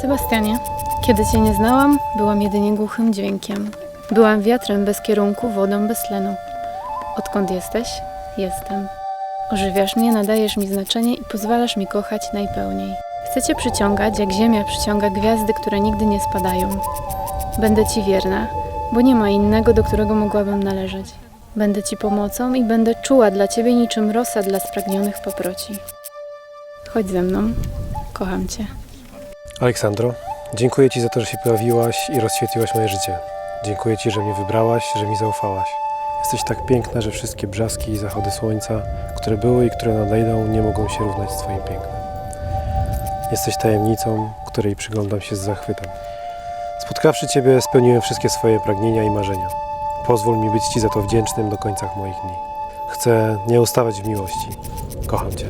Sebastianie, kiedy Cię nie znałam, byłam jedynie głuchym dźwiękiem. Byłam wiatrem bez kierunku, wodą bez tlenu. Odkąd jesteś? Jestem. Ożywiasz mnie, nadajesz mi znaczenie i pozwalasz mi kochać najpełniej. Chcę Cię przyciągać, jak ziemia przyciąga gwiazdy, które nigdy nie spadają. Będę Ci wierna, bo nie ma innego, do którego mogłabym należeć. Będę Ci pomocą i będę czuła dla Ciebie niczym rosa dla spragnionych paproci. Chodź ze mną, kocham Cię. Aleksandro, dziękuję Ci za to, że się pojawiłaś i rozświetliłaś moje życie. Dziękuję Ci, że mnie wybrałaś, że mi zaufałaś. Jesteś tak piękna, że wszystkie brzaski i zachody słońca, które były i które nadejdą, nie mogą się równać z Twoim pięknem. Jesteś tajemnicą, której przyglądam się z zachwytem. Spotkawszy Ciebie, spełniłem wszystkie swoje pragnienia i marzenia. Pozwól mi być Ci za to wdzięcznym do końca moich dni. Chcę nie ustawać w miłości. Kocham Cię.